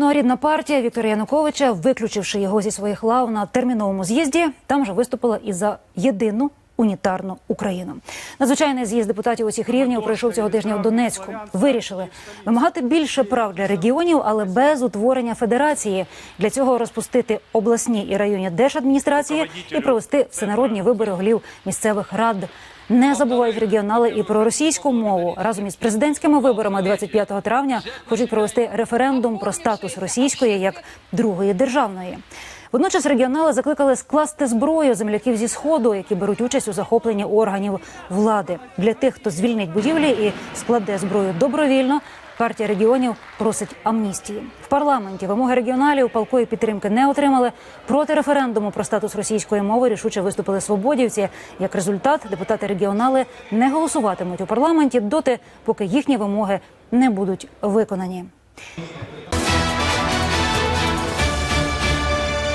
Ну а рідна партія Віктора Януковича, виключивши його зі своїх лав на терміновому з'їзді, там же виступила і за єдину унітарну Україну. Надзвичайний з'їзд депутатів усіх рівнів пройшов цього тижня в Донецьку. Вирішили вимагати більше прав для регіонів, але без утворення федерації. Для цього розпустити обласні і районні держадміністрації і провести всенародні вибори голів місцевих рад. Не забувають регіонали і про російську мову разом із президентськими виборами 25 травня хочуть провести референдум про статус російської як другої державної. Водночас регіонали закликали скласти зброю земляків зі сходу, які беруть участь у захопленні органів влади. Для тих, хто звільнить будівлі і складе зброю добровільно. Партія регіонів просить амністії в парламенті. Вимоги регіоналів палкої підтримки не отримали. Проти референдуму про статус російської мови рішуче виступили свободівці. Як результат, депутати регіонали не голосуватимуть у парламенті доти, поки їхні вимоги не будуть виконані.